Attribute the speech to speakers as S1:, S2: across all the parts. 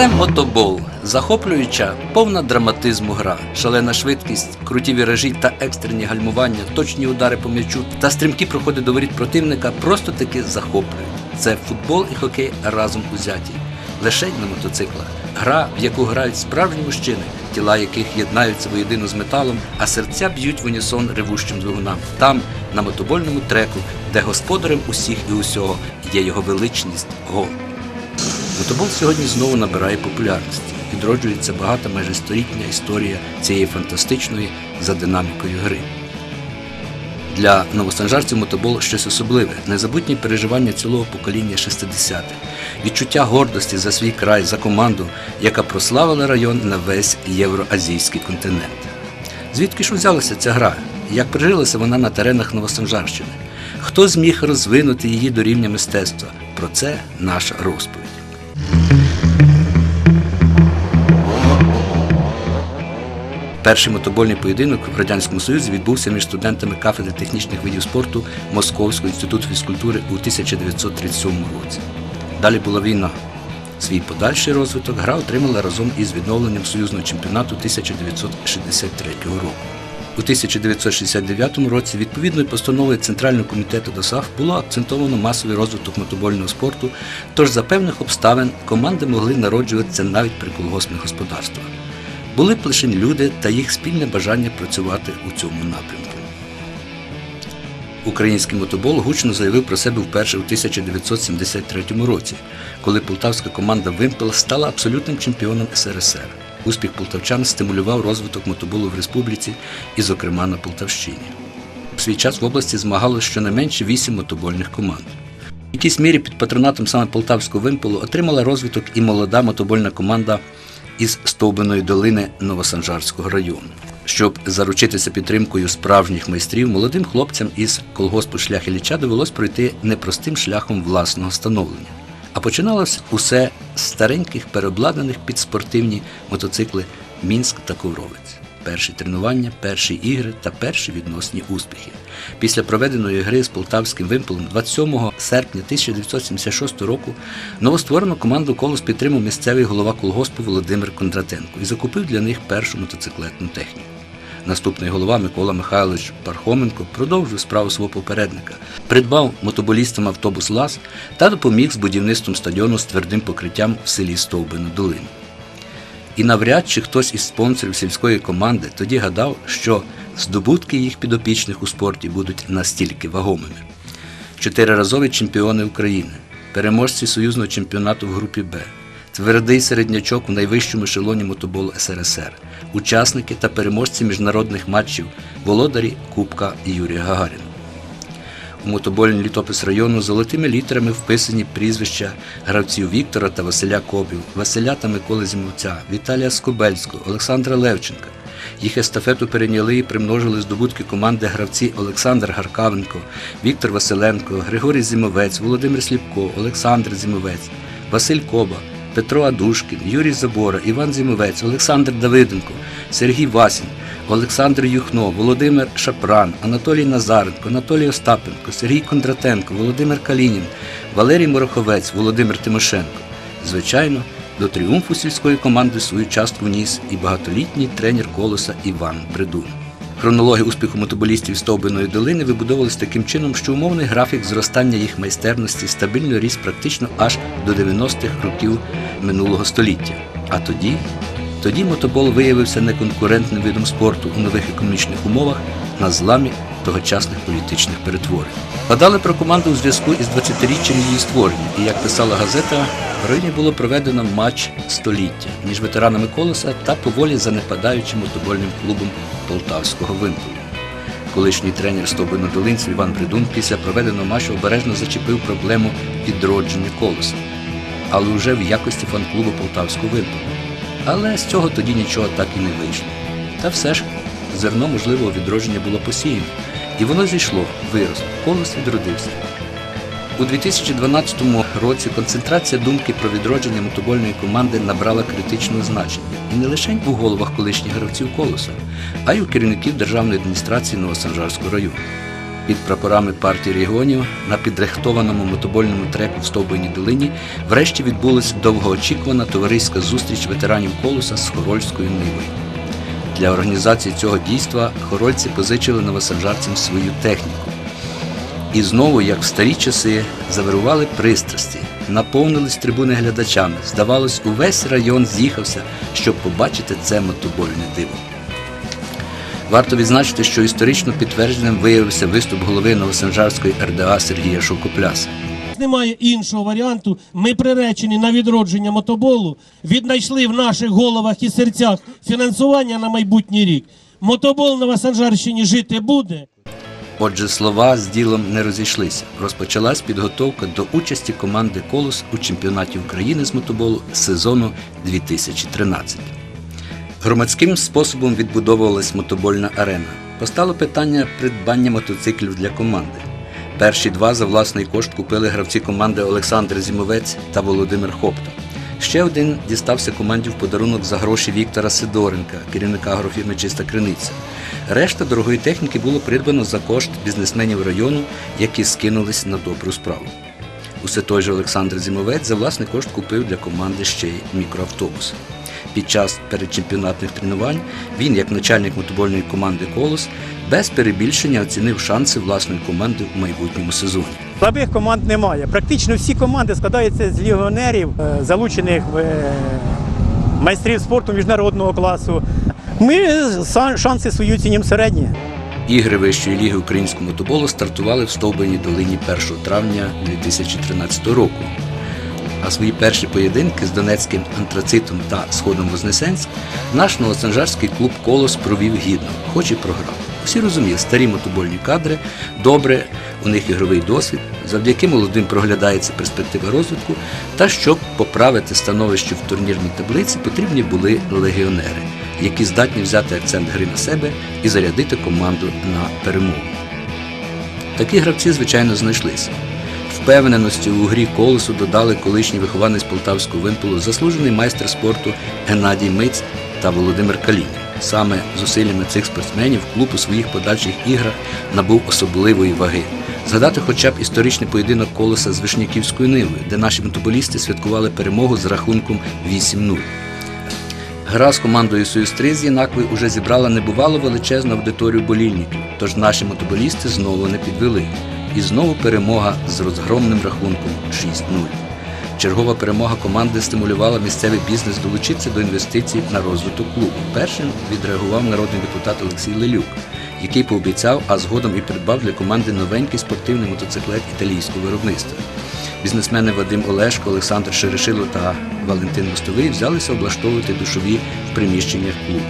S1: Це мотобол, захоплююча, повна драматизму гра, шалена швидкість, круті віражі та екстрені гальмування, точні удари по м'ячу та стрімкі проходи до воріт противника просто таки захоплюють. Це футбол і хокей разом узяті. Лишень на мотоциклах. Гра, в яку грають справжні мужчини, тіла яких єднаються воєдино з металом, а серця б'ють в унісон ревущим двигунам. Там, на мотобольному треку, де господарем усіх і усього є його величність гол. Мотобол сьогодні знову набирає популярності. Відроджується багата майже столітня історія цієї фантастичної за динамікою гри. Для новосанжарців мотобол щось особливе, незабутні переживання цілого покоління 60-х, відчуття гордості за свій край, за команду, яка прославила район на весь євроазійський континент. Звідки ж узялася ця гра? Як прижилася вона на теренах Новосанжарщини? Хто зміг розвинути її до рівня мистецтва? Про це наша розповідь. Перший мотобольний поєдинок в Радянському Союзі відбувся між студентами кафедри технічних видів спорту Московського інституту фізкультури у 1937 році. Далі була війна. Свій подальший розвиток гра отримала разом із відновленням союзного чемпіонату 1963 року. У 1969 році відповідною постановою Центрального комітету ДОСАФ було акцентовано масовий розвиток мотобольного спорту, тож за певних обставин команди могли народжуватися навіть при колгоспних господарствах. Були б лише люди та їх спільне бажання працювати у цьому напрямку. Український мотобол гучно заявив про себе вперше у 1973 році, коли полтавська команда Вимпел стала абсолютним чемпіоном СРСР. Успіх полтавчан стимулював розвиток мотоболу в республіці і, зокрема, на Полтавщині. В свій час в області змагалося щонайменше вісім мотобольних команд. В якійсь мірі під патронатом саме Полтавського вимпелу отримала розвиток і молода мотобольна команда із Стовбиної долини Новосанжарського району. Щоб заручитися підтримкою справжніх майстрів, молодим хлопцям із колгоспу шлях Ілліча довелось пройти непростим шляхом власного становлення. А починалось усе з стареньких переобладнаних під спортивні мотоцикли Мінськ та Ковровець. Перші тренування, перші ігри та перші відносні успіхи. Після проведеної гри з полтавським вимпелом 27 серпня 1976 року новостворену команду колос підтримав місцевий голова колгоспу Володимир Кондратенко і закупив для них першу мотоциклетну техніку. Наступний голова Микола Михайлович Пархоменко продовжив справу свого попередника, придбав мотоболістам автобус ЛАЗ та допоміг з будівництвом стадіону з твердим покриттям в селі Стовбина Долина. І навряд чи хтось із спонсорів сільської команди тоді гадав, що здобутки їх підопічних у спорті будуть настільки вагомими. Чотириразові чемпіони України, переможці союзного чемпіонату в групі Б, твердий середнячок у найвищому ешелоні мотоболу СРСР, учасники та переможці міжнародних матчів, володарі Кубка Юрія Гагаріна. Мотобольний літопис району золотими літерами вписані прізвища гравців Віктора та Василя Кобів, Василя та Миколи Зімовця, Віталія Скобельського, Олександра Левченка. Їх естафету перейняли і примножили здобутки команди гравці Олександр Гаркавенко, Віктор Василенко, Григорій Зімовець, Володимир Сліпко, Олександр Зімовець, Василь Коба, Петро Адушкін, Юрій Забора, Іван Зімовець, Олександр Давиденко, Сергій Васін, Олександр Юхно, Володимир Шапран, Анатолій Назаренко, Анатолій Остапенко, Сергій Кондратенко, Володимир Калінін, Валерій Мороховець, Володимир Тимошенко. Звичайно, до тріумфу сільської команди свою частку вніс і багатолітній тренер колоса Іван Бредун. Хронологія успіху мотоболістів Стовбиної долини вибудовувалась таким чином, що умовний графік зростання їх майстерності стабільно ріс практично аж до 90-х років минулого століття. А тоді, тоді мотобол виявився неконкурентним видом спорту у нових економічних умовах на зламі тогочасних політичних перетворень. Подали про команду у зв'язку із 20-річчям її створення, і як писала газета, в районі було проведено матч століття між ветеранами колеса та поволі занепадаючим мотобольним клубом Полтавського вимпелу. Колишній тренер Стовбино-Долинців Іван Бредун після проведеного матчу обережно зачепив проблему відродження колеса, але вже в якості фан-клубу Полтавського вимпелу. Але з цього тоді нічого так і не вийшло. Та все ж зерно можливого відродження було посіяно, і воно зійшло, виросло, колос відродився. У 2012 році концентрація думки про відродження мотобольної команди набрала критичного значення і не лише у головах колишніх гравців колоса, а й у керівників державної адміністрації Новосанжарського району. Під прапорами партії регіонів на підрихтованому мотобольному треку в Стовбиній долині врешті відбулася довгоочікувана товариська зустріч ветеранів колоса з Хорольською нивою. Для організації цього дійства хорольці позичили новосанжарцям свою техніку. І знову, як в старі часи, завирували пристрасті, наповнились трибуни глядачами. Здавалось, увесь район з'їхався, щоб побачити це мотобольне диво. Варто відзначити, що історично підтвердженим виявився виступ голови Новосанжарської РДА Сергія Шовкопляса.
S2: Немає іншого варіанту. Ми приречені на відродження мотоболу, віднайшли в наших головах і серцях фінансування на майбутній рік. Мотобол на Васанжарщині жити буде.
S1: Отже, слова з ділом не розійшлися. Розпочалась підготовка до участі команди Колос у чемпіонаті України з мотоболу сезону 2013. Громадським способом відбудовувалась мотобольна арена. Постало питання придбання мотоциклів для команди. Перші два за власний кошт купили гравці команди Олександр Зімовець та Володимир Хопта. Ще один дістався команді в подарунок за гроші Віктора Сидоренка, керівника агрофірми Чиста Криниця. Решта дорогої техніки було придбано за кошт бізнесменів району, які скинулись на добру справу. Усе той же Олександр Зімовець за власний кошт купив для команди ще й мікроавтобус. Під час передчемпіонатних тренувань він, як начальник мотобольної команди Колос, без перебільшення оцінив шанси власної команди у майбутньому сезоні.
S3: Слабих команд немає. Практично всі команди складаються з легіонерів, е, залучених е, майстрів спорту міжнародного класу. Ми шанси свої оцінюємо середні.
S1: Ігри вищої ліги українського мотоболу стартували в Стовбиній долині 1 травня 2013 року. А свої перші поєдинки з Донецьким антрацитом та Сходом Вознесенськ наш новосанжарський клуб Колос провів гідно, хоч і програв. Всі розуміли, старі мотобольні кадри, добре, у них ігровий досвід, завдяки молодим проглядається перспектива розвитку, та щоб поправити становище в турнірній таблиці, потрібні були легіонери, які здатні взяти акцент гри на себе і зарядити команду на перемогу. Такі гравці, звичайно, знайшлися. Впевненості у грі колесу додали колишній вихованець полтавського вимпелу, заслужений майстер спорту Геннадій Миць та Володимир Калінін. Саме зусиллями цих спортсменів клуб у своїх подальших іграх набув особливої ваги. Згадати хоча б історичний поєдинок колеса з Вишняківською нивою, де наші мотоболісти святкували перемогу з рахунком 8-0. Гра з командою Союз 3 з Єнакви уже зібрала небувало величезну аудиторію болільників, тож наші мотоболісти знову не підвели. І знову перемога з розгромним рахунком 6-0. Чергова перемога команди стимулювала місцевий бізнес долучитися до інвестицій на розвиток клубу. Першим відреагував народний депутат Олексій Лелюк, який пообіцяв, а згодом і придбав для команди новенький спортивний мотоциклет італійського виробництва. Бізнесмени Вадим Олешко, Олександр Шерешило та Валентин Мостовий взялися облаштовувати душові в приміщеннях клубу.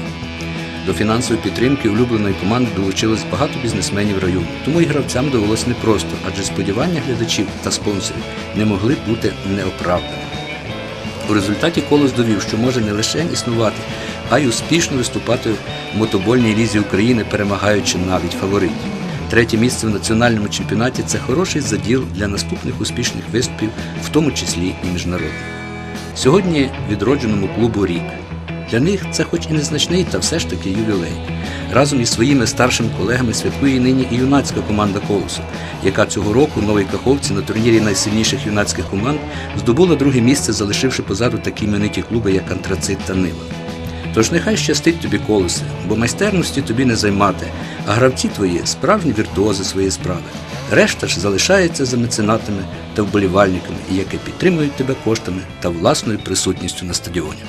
S1: До фінансової підтримки улюбленої команди долучилось багато бізнесменів району, тому і гравцям довелося непросто, адже сподівання глядачів та спонсорів не могли бути неоправданими. У результаті Колос довів, що може не лише існувати, а й успішно виступати в мотобольній лізі України, перемагаючи навіть фаворитів. Третє місце в національному чемпіонаті це хороший заділ для наступних успішних виступів, в тому числі і міжнародних. Сьогодні відродженому клубу рік. Для них це хоч і незначний, та все ж таки ювілей. Разом із своїми старшими колегами святкує нині і юнацька команда Колосу, яка цього року Новій Каховці на турнірі найсильніших юнацьких команд здобула друге місце, залишивши позаду такі імениті клуби, як Антрацит та Нива. Тож нехай щастить тобі колосе, бо майстерності тобі не займати, а гравці твої справжні віртуози своєї справи. Решта ж залишається за меценатами та вболівальниками, які підтримують тебе коштами та власною присутністю на стадіоні.